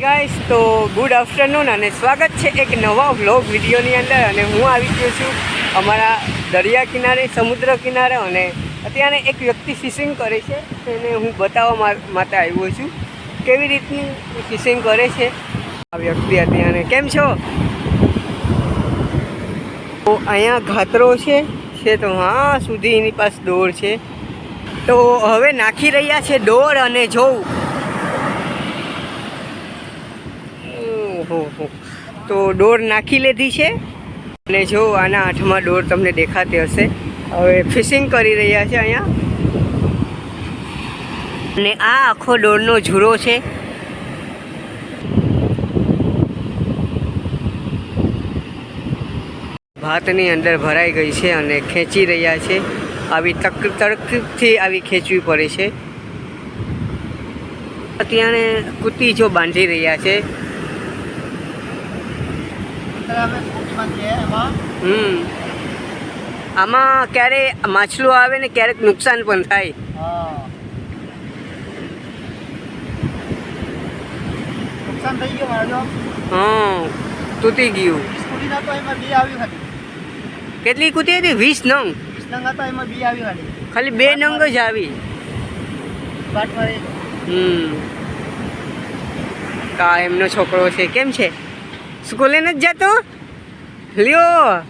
Guys તો good afternoon અને સ્વાગત છે એક નવા વ્લોગ વિડીયોની અંદર અને હું આવી ગયો છું અમારા દરિયા કિનારે, સમુદ્ર કિનારે અને અત્યારે એક વ્યક્તિ ફિશિંગ કરે છે. તેને હું બતાવવા માટે આવ્યો છું. કેવી રીતની ફિશિંગ કરે છે? આ વ્યક્તિ અત્યારે કેમ છો? તો અહીંયા ઘાતરો છે છે તો હા, સુધી એની પાસે દોર છે. તો હવે નાખી રહ્યા છે દોર અને જોઉં. ઓહો તો ડોર નાખી લીધી છે. અને જો આના હાથમાં ડોર તમને દેખાતી હશે. હવે ફિશિંગ કરી રહ્યા છે અહીંયા. અને આ આખો ડોરનો ઝૂરો છે. ભાતની અંદર ભરાઈ ગઈ છે અને ખેંચી રહ્યા છે. આવી તક, તડકથી આવી ખેંચવી પડે છે. અત્યારે કૂતી જો બાંધી રહ્યા છે. હમ. આમાં ક્યારે માછલું આવે ને ક્યારેક નુકસાન પણ થાય. નુકસાન થઈ ગયું મારે હા તૂટી ગયું. તો એમાં બી આવ્યું હતી. કેટલી કૂતી હતી? વીસ નંગ. વીસ નંગ હતા એમાં બી આવ્યું ખાલી ખાલી બે નંગ જ આવી. હમ. કા એમનો છોકરો છે? કેમ છે? સ્કૂલે નથી જતો? લ્યો.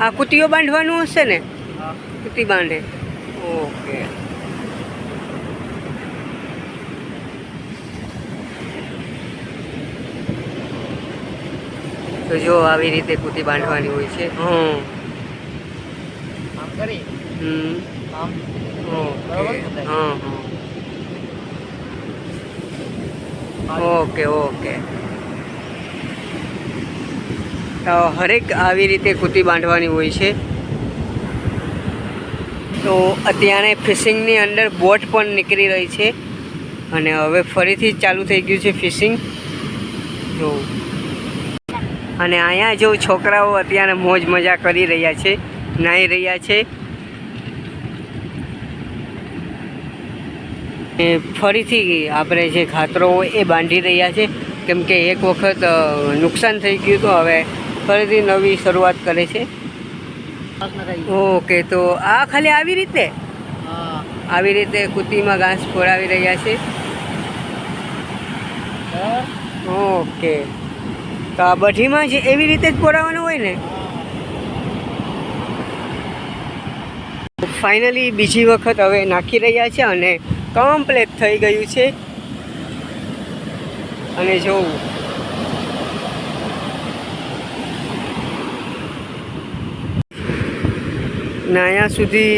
આ કુટીઓ બાંધવાનું હશે ને? બાંધે. ઓકે. તો જો આવી રીતે કુટી બાંધવાની હોય છે. હમ. આમ કરી? હમ. આમ ઓકે. હા હા ઓકે ઓકે. તો હરેક આવી રીતે કુતી બાંધવાની હોય છે. તો અત્યારે ફિશિંગની અંદર બોટ પણ નીકળી રહી છે. અને હવે ફરીથી ચાલુ થઈ ગયું છે ફિશિંગ. જો અને અહીંયા જો છોકરાઓ અત્યારે મોજ મજા કરી રહ્યા છે, નાહી રહ્યા છે. એ ફરીથી આપણે જે ખાતરો એ બાંધી રહ્યા છે, કેમ કે એક વખત નુકસાન થઈ ગયું તો હવે ફરીથી નવી શરૂઆત કરે છે. ઓકે તો આ ખાલી આવી રીતે? આવી રીતે કુતીમાં ઘાસ ફોડાવી રહ્યા છે? ઓકે. તો આ બઢીમાં જ એવી રીતે જ પોડાવવાનું હોય ને? ફાઇનલી બીજી વખત હવે નાખી રહ્યા છે અને કમ્પ્લેટ થઈ ગયું છે. અને જોવું ને અહીંયા સુધી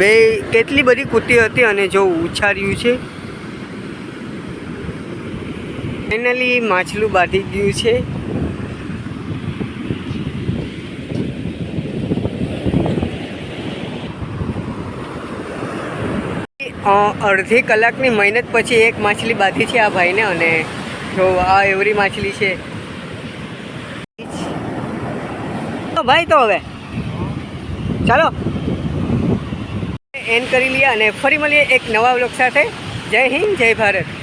બે કેટલી બધી કુતી હતી અને જો ઉછાર્યું છે. ફાઇનલી માછલું બાંધી ગયું છે. અડધી કલાકની મહેનત પછી એક માછલી બાંધી છે આ ભાઈને અને જો આ એવરી માછલી છે. ભાઈ તો હવે ચાલો. એન્ડ કરી લઈએ અને ફરી મળીએ એક નવા વ્લોગ સાથે. જય હિન્દ, જય ભારત.